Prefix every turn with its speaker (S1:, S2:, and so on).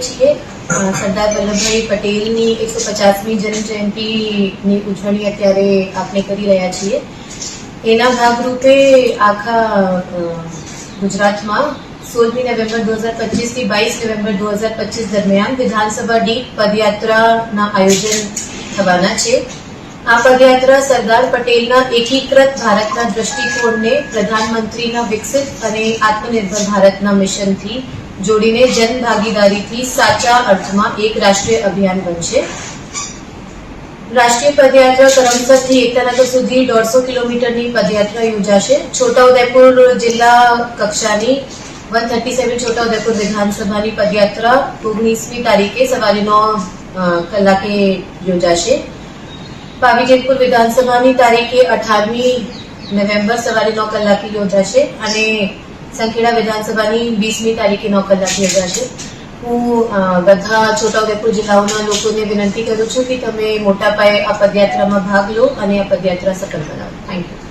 S1: અ, સરદાર વલ્લભભાઈ પટેલની એકસો પચાસમી જન્મજયંતિની ઉજવણી અત્યારે આપણે કરી રહ્યા છીએ. એના ભાગરૂપે આખા ગુજરાતમાં સોળમી નવેમ્બર દો હજાર પચીસથી બાવીસ નવેમ્બર દો હજાર પચીસ દરમિયાન વિધાનસભા દીઠ પદયાત્રાના આયોજન થવાના છે. આ પદયાત્રા સરદાર પટેલના એકીકૃત ભારતના દ્રષ્ટિકોણને પ્રધાનમંત્રીના વિકસિત અને આત્મનિર્ભર ભારતના મિશનથી જોડીને જન ભાગીદારીથી સાચા અર્થમાં એક રાષ્ટ્રીય અભિયાન બનશે. રાષ્ટ્રીય પદયાત્રા કરમસદથી એકતાનગર સુધી દોઢસો કિલોમીટરની પદયાત્રા યોજાશે. છોટાઉદેપુર જિલ્લા કક્ષાની વન થર્ટી સેવન છોટાઉદેપુર વિધાનસભાની પદયાત્રા ઓગણીસમી તારીખે સવારે નવ કલાકે યોજાશે. પાવીજેતપુર વિધાનસભાની તારીખે અઠારમી નવેમ્બર સવારે નવ કલાકે યોજાશે અને સંખેડા વિધાનસભાની વીસમી તારીખે નવ કલાકે યોજાશે હું બધા છોટાઉદેપુર જિલ્લાઓના લોકોને વિનંતી કરું છું કે તમે મોટા પાયે આ પદયાત્રામાં ભાગ લો અને આ પદયાત્રા સફળ બનાવો. Thank you